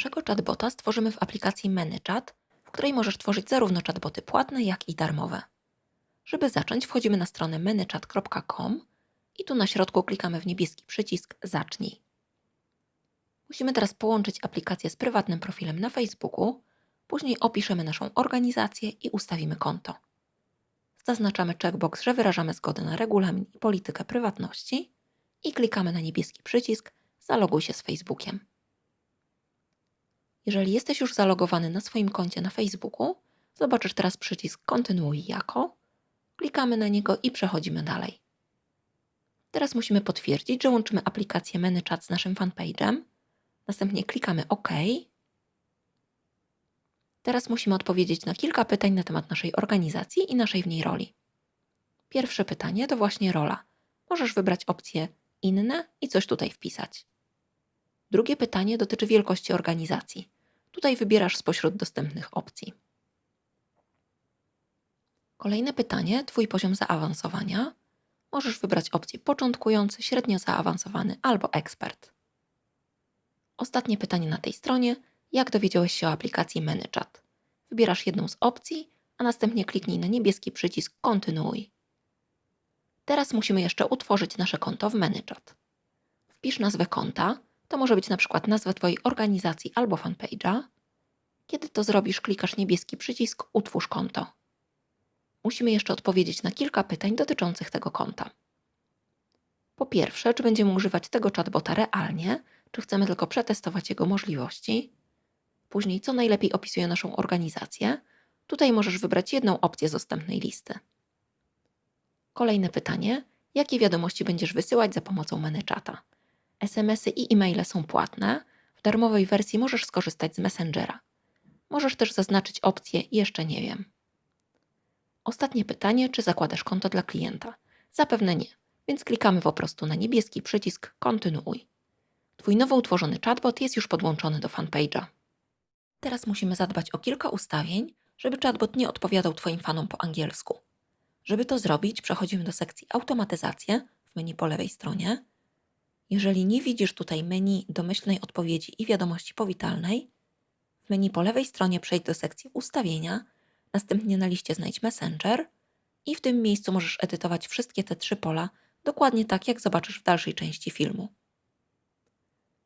Naszego chatbota stworzymy w aplikacji ManyChat, w której możesz tworzyć zarówno chatboty płatne, jak i darmowe. Żeby zacząć, wchodzimy na stronę manychat.com i tu na środku klikamy w niebieski przycisk Zacznij. Musimy teraz połączyć aplikację z prywatnym profilem na Facebooku, później opiszemy naszą organizację i ustawimy konto. Zaznaczamy checkbox, że wyrażamy zgodę na regulamin i politykę prywatności i klikamy na niebieski przycisk Zaloguj się z Facebookiem. Jeżeli jesteś już zalogowany na swoim koncie na Facebooku, zobaczysz teraz przycisk Kontynuuj jako. Klikamy na niego i przechodzimy dalej. Teraz musimy potwierdzić, że łączymy aplikację ManyChat z naszym fanpage'em. Następnie klikamy OK. Teraz musimy odpowiedzieć na kilka pytań na temat naszej organizacji i naszej w niej roli. Pierwsze pytanie to właśnie rola. Możesz wybrać opcję Inne i coś tutaj wpisać. Drugie pytanie dotyczy wielkości organizacji. Tutaj wybierasz spośród dostępnych opcji. Kolejne pytanie, Twój poziom zaawansowania. Możesz wybrać opcję początkujący, średnio zaawansowany albo ekspert. Ostatnie pytanie na tej stronie, jak dowiedziałeś się o aplikacji ManyChat? Wybierasz jedną z opcji, a następnie kliknij na niebieski przycisk Kontynuuj. Teraz musimy jeszcze utworzyć nasze konto w ManyChat. Wpisz nazwę konta, to może być na przykład nazwa Twojej organizacji albo fanpage'a. Kiedy to zrobisz, klikasz niebieski przycisk Utwórz konto. Musimy jeszcze odpowiedzieć na kilka pytań dotyczących tego konta. Po pierwsze, czy będziemy używać tego chatbota realnie, czy chcemy tylko przetestować jego możliwości. Później, co najlepiej opisuje naszą organizację. Tutaj możesz wybrać jedną opcję z dostępnej listy. Kolejne pytanie: jakie wiadomości będziesz wysyłać za pomocą ManyChata? SMS-y i e-maile są płatne. W darmowej wersji możesz skorzystać z Messengera. Możesz też zaznaczyć opcję Jeszcze nie wiem. Ostatnie pytanie: czy zakładasz konto dla klienta? Zapewne nie, więc klikamy po prostu na niebieski przycisk Kontynuuj. Twój nowo utworzony chatbot jest już podłączony do fanpage'a. Teraz musimy zadbać o kilka ustawień, żeby chatbot nie odpowiadał Twoim fanom po angielsku. Żeby to zrobić, przechodzimy do sekcji Automatyzacje w menu po lewej stronie. Jeżeli nie widzisz tutaj menu domyślnej odpowiedzi i wiadomości powitalnej, w menu po lewej stronie przejdź do sekcji Ustawienia, następnie na liście znajdź Messenger i w tym miejscu możesz edytować wszystkie te trzy pola dokładnie tak, jak zobaczysz w dalszej części filmu.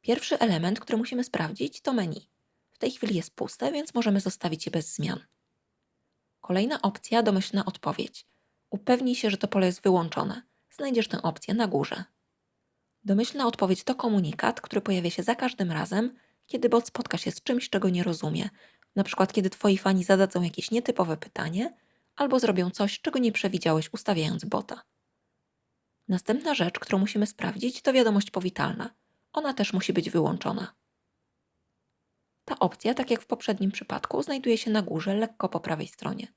Pierwszy element, który musimy sprawdzić, to menu. W tej chwili jest puste, więc możemy zostawić je bez zmian. Kolejna opcja domyślna odpowiedź. Upewnij się, że to pole jest wyłączone. Znajdziesz tę opcję na górze. Domyślna odpowiedź to komunikat, który pojawia się za każdym razem, kiedy bot spotka się z czymś, czego nie rozumie. Na przykład, kiedy twoi fani zadadzą jakieś nietypowe pytanie albo zrobią coś, czego nie przewidziałeś ustawiając bota. Następna rzecz, którą musimy sprawdzić, to wiadomość powitalna. Ona też musi być wyłączona. Ta opcja, tak jak w poprzednim przypadku, znajduje się na górze, lekko po prawej stronie.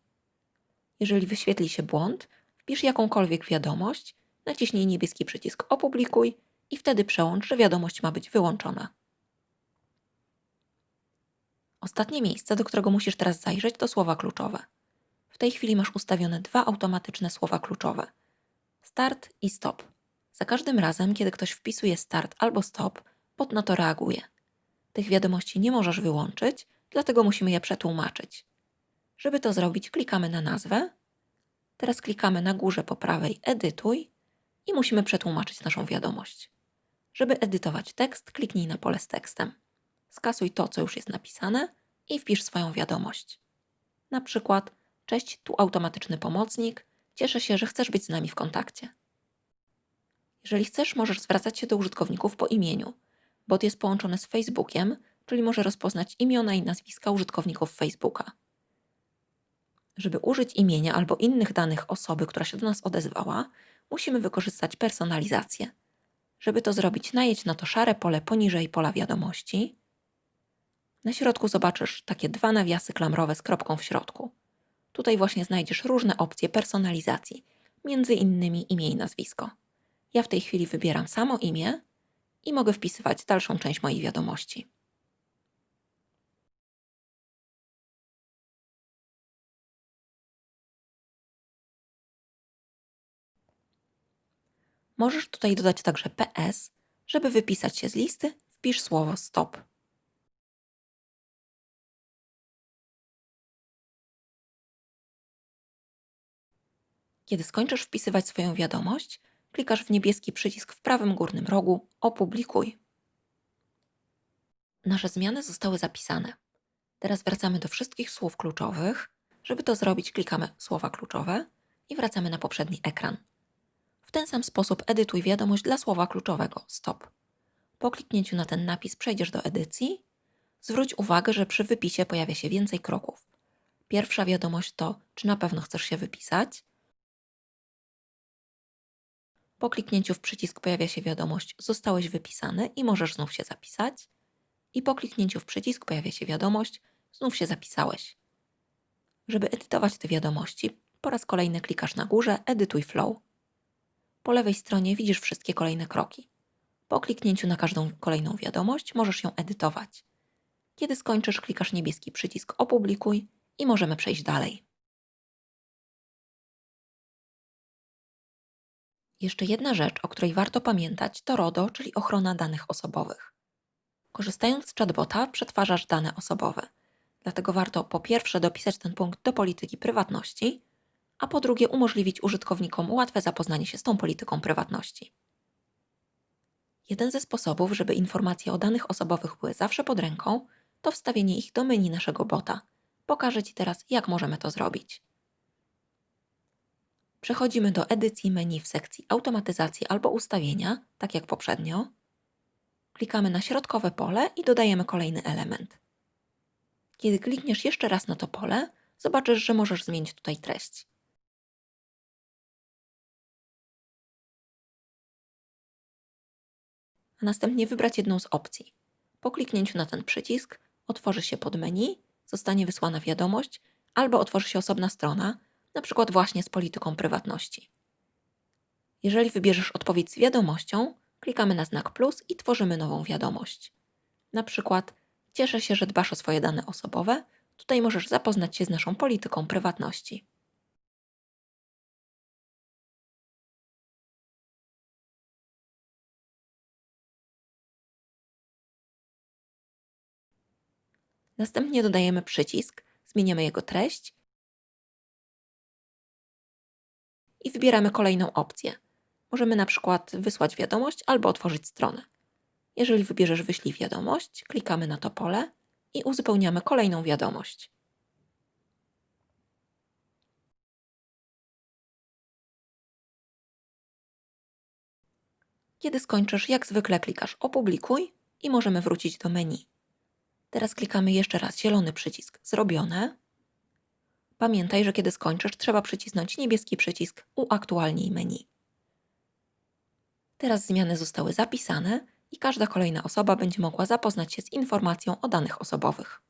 Jeżeli wyświetli się błąd, wpisz jakąkolwiek wiadomość, naciśnij niebieski przycisk Opublikuj i wtedy przełącz, że wiadomość ma być wyłączona. Ostatnie miejsce, do którego musisz teraz zajrzeć, to słowa kluczowe. W tej chwili masz ustawione dwa automatyczne słowa kluczowe: start i stop. Za każdym razem, kiedy ktoś wpisuje start albo stop, bot na to reaguje. Tych wiadomości nie możesz wyłączyć, dlatego musimy je przetłumaczyć. Żeby to zrobić, klikamy na nazwę. Teraz klikamy na górze po prawej Edytuj i musimy przetłumaczyć naszą wiadomość. Żeby edytować tekst, kliknij na pole z tekstem. Skasuj to, co już jest napisane i wpisz swoją wiadomość. Na przykład: Cześć, tu automatyczny pomocnik. Cieszę się, że chcesz być z nami w kontakcie. Jeżeli chcesz, możesz zwracać się do użytkowników po imieniu. Bot jest połączony z Facebookiem, czyli może rozpoznać imiona i nazwiska użytkowników Facebooka. Żeby użyć imienia albo innych danych osoby, która się do nas odezwała, musimy wykorzystać personalizację. Żeby to zrobić, najedź na to szare pole poniżej pola wiadomości. Na środku zobaczysz takie dwa nawiasy klamrowe z kropką w środku. Tutaj właśnie znajdziesz różne opcje personalizacji, między innymi imię i nazwisko. Ja w tej chwili wybieram samo imię i mogę wpisywać dalszą część mojej wiadomości. Możesz tutaj dodać także PS. Żeby wypisać się z listy, wpisz słowo stop. Kiedy skończysz wpisywać swoją wiadomość, klikasz w niebieski przycisk w prawym górnym rogu Opublikuj. Nasze zmiany zostały zapisane. Teraz wracamy do wszystkich słów kluczowych. Żeby to zrobić, klikamy słowa kluczowe i wracamy na poprzedni ekran. W ten sam sposób edytuj wiadomość dla słowa kluczowego stop. Po kliknięciu na ten napis przejdziesz do edycji. Zwróć uwagę, że przy wypisie pojawia się więcej kroków. Pierwsza wiadomość to, czy na pewno chcesz się wypisać. Po kliknięciu w przycisk pojawia się wiadomość Zostałeś wypisany i możesz znów się zapisać. I po kliknięciu w przycisk pojawia się wiadomość Znów się zapisałeś. Żeby edytować te wiadomości, po raz kolejny klikasz na górze Edytuj flow. Po lewej stronie widzisz wszystkie kolejne kroki. Po kliknięciu na każdą kolejną wiadomość możesz ją edytować. Kiedy skończysz, klikasz niebieski przycisk Opublikuj i możemy przejść dalej. Jeszcze jedna rzecz, o której warto pamiętać, to RODO, czyli ochrona danych osobowych. Korzystając z chatbota, przetwarzasz dane osobowe. Dlatego warto po pierwsze dopisać ten punkt do polityki prywatności, a po drugie umożliwić użytkownikom łatwe zapoznanie się z tą polityką prywatności. Jeden ze sposobów, żeby informacje o danych osobowych były zawsze pod ręką, to wstawienie ich do menu naszego bota. Pokażę Ci teraz, jak możemy to zrobić. Przechodzimy do edycji menu w sekcji automatyzacji albo ustawienia, tak jak poprzednio. Klikamy na środkowe pole i dodajemy kolejny element. Kiedy klikniesz jeszcze raz na to pole, zobaczysz, że możesz zmienić tutaj treść. A następnie wybrać jedną z opcji. Po kliknięciu na ten przycisk otworzy się podmenu, zostanie wysłana wiadomość albo otworzy się osobna strona, na przykład właśnie z polityką prywatności. Jeżeli wybierzesz odpowiedź z wiadomością, klikamy na znak plus i tworzymy nową wiadomość. Na przykład Cieszę się, że dbasz o swoje dane osobowe. Tutaj możesz zapoznać się z naszą polityką prywatności. Następnie dodajemy przycisk, zmieniamy jego treść i wybieramy kolejną opcję. Możemy na przykład wysłać wiadomość albo otworzyć stronę. Jeżeli wybierzesz wyślij wiadomość, klikamy na to pole i uzupełniamy kolejną wiadomość. Kiedy skończysz, jak zwykle klikasz opublikuj i możemy wrócić do menu. Teraz klikamy jeszcze raz zielony przycisk zrobione. Pamiętaj, że kiedy skończysz, trzeba przycisnąć niebieski przycisk uaktualnij menu. Teraz zmiany zostały zapisane i każda kolejna osoba będzie mogła zapoznać się z informacją o danych osobowych.